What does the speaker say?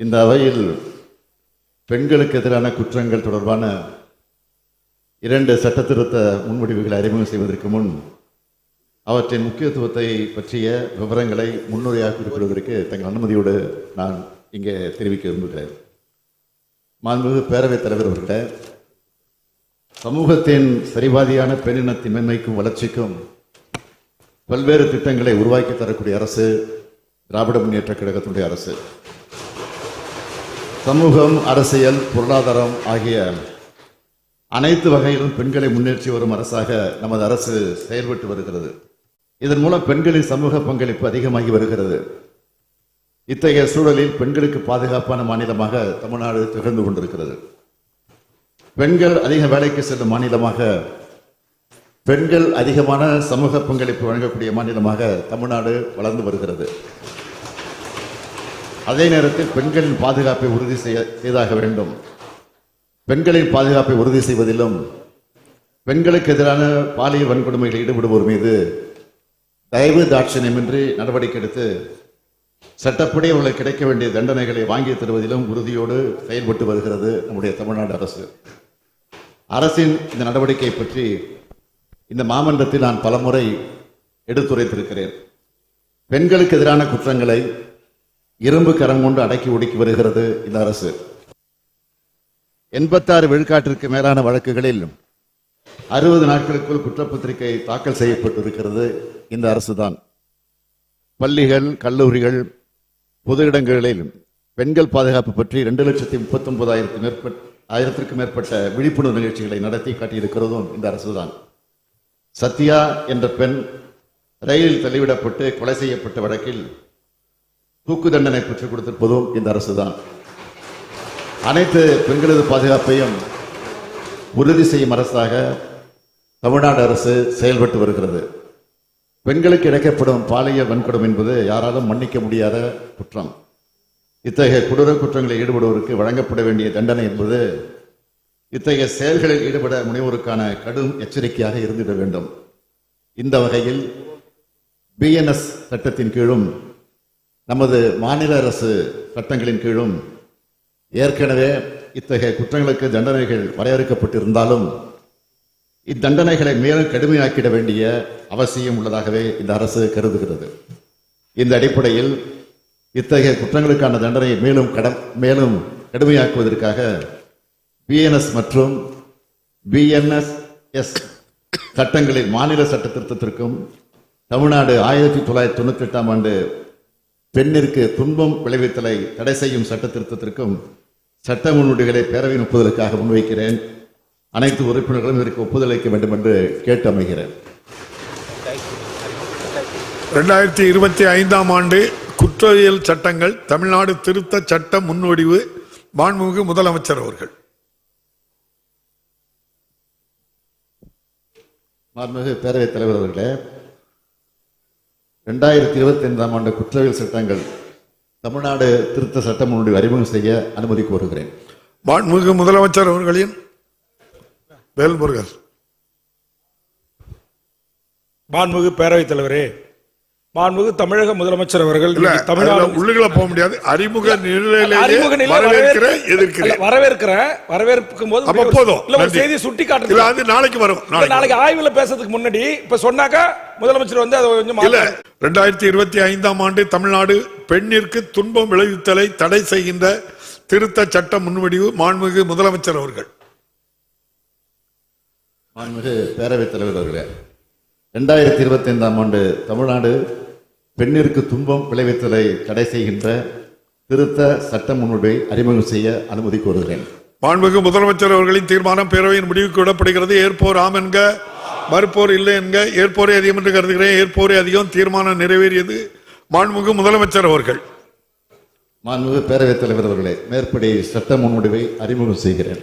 இந்த அவையில் பெண்களுக்கு எதிரான குற்றங்கள் தொடர்பான இரண்டு சட்டத்திருத்த முன்வடிவுகளை அறிமுகம் செய்வதற்கு முன் அவற்றின் முக்கியத்துவத்தை பற்றிய விவரங்களை முன்னுரையாக குறிப்பிடுவதற்கு தங்கள் அனுமதியோடு நான் இங்கே தெரிவிக்க விரும்புகிறேன். மாண்புமிகு பேரவைத் தலைவர் அவர்களே சமூகத்தின் சரிவாதியான பெண்ணினத்தின் மென்மைக்கும் வளர்ச்சிக்கும் பல்வேறு திட்டங்களை உருவாக்கி தரக்கூடிய அரசு திராவிட முன்னேற்ற கழகத்தினுடைய அரசு. சமூகம் அரசியல் பொருளாதாரம் ஆகிய அனைத்து வகையிலும் பெண்களை முன்னேற்றி வரும் அரசாக நமது அரசு செயல்பட்டு வருகிறது. இதன் மூலம் பெண்களின் சமூக பங்களிப்பு அதிகமாகி வருகிறது. இத்தகைய சூழலில் பெண்களுக்கு பாதுகாப்பான மாநிலமாக தமிழ்நாடு திகழ்ந்து கொண்டிருக்கிறது. பெண்கள் அதிக வேலைக்கு செல்லும் மாநிலமாக பெண்கள் அதிகமான சமூக பங்களிப்பு வழங்கக்கூடிய மாநிலமாக தமிழ்நாடு வளர்ந்து வருகிறது. அதே நேரத்தில் பெண்களின் பாதுகாப்பை உறுதி செய்ய செய்தாக வேண்டும். பெண்களின் பாதுகாப்பை உறுதி செய்வதிலும் பெண்களுக்கு எதிரான பாலியல் வன்கொடுமைகளில் ஈடுபடுவோர் மீது தயவு தாட்சணியமின்றி நடவடிக்கை எடுத்து சட்டப்படி அவர்களுக்கு கிடைக்க வேண்டிய தண்டனைகளை வாங்கி தருவதிலும் உறுதியோடு செயல்பட்டு வருகிறது நம்முடைய தமிழ்நாடு அரசு. அரசின் இந்த நடவடிக்கை பற்றி இந்த மாமன்றத்தில் நான் பலமுறை எடுத்துரைத்திருக்கிறேன். பெண்களுக்கு எதிரான குற்றங்களை இரும்பு கரம் கொண்டு அடக்கி ஒடுக்கி வருகிறது இந்த அரசு. எண்பத்தாறு விழுக்காட்டிற்கு மேலான வழக்குகளில் அறுபது நாட்களுக்குள் குற்றப்பத்திரிகை தாக்கல் செய்யப்பட்டிருக்கிறது இந்த அரசு தான் பள்ளிகள் கல்லூரிகள் பொது இடங்களில் பெண்கள் பாதுகாப்பு பற்றி ரெண்டு லட்சத்தி முப்பத்தி ஒன்பதாயிரத்து மேற்பட்ட ஆயிரத்திற்கு மேற்பட்ட விழிப்புணர்வு நிகழ்ச்சிகளை நடத்தி காட்டியிருக்கிறதும் இந்த அரசுதான். சத்யா என்ற பெண் ரயிலில் தள்ளிவிடப்பட்டு கொலை செய்யப்பட்ட வழக்கில் தூக்கு தண்டனை பெற்றுக் கொடுத்திருப்பதும் இந்த அரசு தான் அனைத்து பெண்களது பாதுகாப்பையும் உறுதி செய்யும் அரசாக தமிழ்நாடு அரசு செயல்பட்டு வருகிறது. பெண்களுக்கு இழைக்கப்படும் பாலியல் வன்கொடும் என்பது யாராலும் மன்னிக்க முடியாத குற்றம். இத்தகைய கொடூர குற்றங்களில் ஈடுபடுவோருக்கு வழங்கப்பட வேண்டிய தண்டனை என்பது இத்தகைய செயல்களில் ஈடுபட முனைவோருக்கான கடும் எச்சரிக்கையாக இருந்திட வேண்டும். இந்த வகையில் பிஎன்எஸ் சட்டத்தின் கீழும் நமது மாநில அரசு சட்டங்களின் கீழும் ஏற்கனவே இத்தகைய குற்றங்களுக்கு தண்டனைகள் வரையறுக்கப்பட்டிருந்தாலும் இத்தண்டனைகளை மேலும் கடுமையாக்கிட வேண்டிய அவசியம் உள்ளதாகவே இந்த அரசு கருதுகிறது. இந்த அடிப்படையில் இத்தகைய குற்றங்களுக்கான தண்டனையை மேலும் கட மேலும் கடுமையாக்குவதற்காக பிஎன்எஸ் மற்றும் பிஎன்எஸ் சட்டங்களில் மாநில சட்ட திருத்தத்திற்கும் தமிழ்நாடு ஆயிரத்தி தொள்ளாயிரத்தி தொண்ணூத்தி எட்டாம் ஆண்டு பெண்ணிற்கு துன்பம் விளைவித்தலை தடை செய்யும் சட்ட திருத்தத்திற்கும் சட்ட முன்வடிவுகளை பேரவையின் ஒப்புதலுக்காக முன்வைக்கிறேன். அனைத்து உறுப்பினர்களும் இதற்கு ஒப்புதல் அளிக்க வேண்டும் என்று கேட்டு அமைகிறேன் ரெண்டாயிரத்தி இருபத்தி ஐந்தாம் ஆண்டு குற்றவியல் சட்டங்கள் தமிழ்நாடு திருத்த சட்ட முன்வடிவு மாண்புமிகு முதலமைச்சர் அவர்கள். மாண்புமிகு பேரவைத் தலைவர் அவர்களே ரெண்டாயிரத்தி இருபத்தி ஐந்தாம் ஆண்டு குற்றவியல் சட்டங்கள் தமிழ்நாடு திருத்த சட்ட முன்வடிவு அறிமுகம் செய்ய அனுமதி கோருகிறேன். மாண்புமிகு முதலமைச்சர் அவர்களின் வேல்முருகன். மாண்புமிகு பேரவைத் தலைவரே மாண்புமிகு தமிழக முதலமைச்சர் அவர்கள் தமிழ்நாடு அதுல உள்ளுக்குள்ள போக முடியாது. அறிமுக நிலையிலேயே அறிமுக வரவேற்கிறேன் எதிர்க்கிறேன். வரவேற்கிறேன். வரவேற்கும் போது அப்ப போதும். செய்தி சுட்டி காட்டுறது அது நாளைக்கு வரும். நாளைக்கு ஆய்வுல பேசுறதுக்கு முன்னாடி இப்ப சொன்னாக்கா முதலமைச்சர் வந்து அதை கொஞ்சம் இல்ல ரெண்டாயிரத்தி இருபத்தி ஐந்தாம் ஆண்டு தமிழ்நாடு பெண்ணிற்கு துன்பம் விளைவித்தலை தடை செய்கின்ற திருத்த சட்ட முன்வடிவு மாண்புமிகு முதலமைச்சர் அவர்கள். மாண்புமிகு பேரவைத் தலைவர் அவர்களே ரெண்டாயிரத்தி இருபத்தி ஐந்தாம் ஆண்டு தமிழ்நாடு பெண்ணிற்கு துன்பம் விளைவித்தலை தடை செய்கின்ற திருத்த சட்ட முன்வடிவை அறிமுகம் செய்ய அனுமதி கோருகிறேன். மாண்புமிகு முதலமைச்சர் அவர்களின் தீர்மானம் பேரவையின் முடிவுக்கு விடப்படுகிறது. ஏற்போர் ஆம் என்க மறுப்போர் இல்லை என்க ஏற்போரே அதிகம் என்று கருதுகிறேன். ஏற்போரே அதிகம் தீர்மானம் நிறைவேறியது மாண்புமிகு முதலமைச்சர் அவர்கள். மாண்புமிகு பேரவைத் தலைவர் அவர்களே மேற்படி சட்ட முன்வடிவை அறிமுகம் செய்கிறேன்.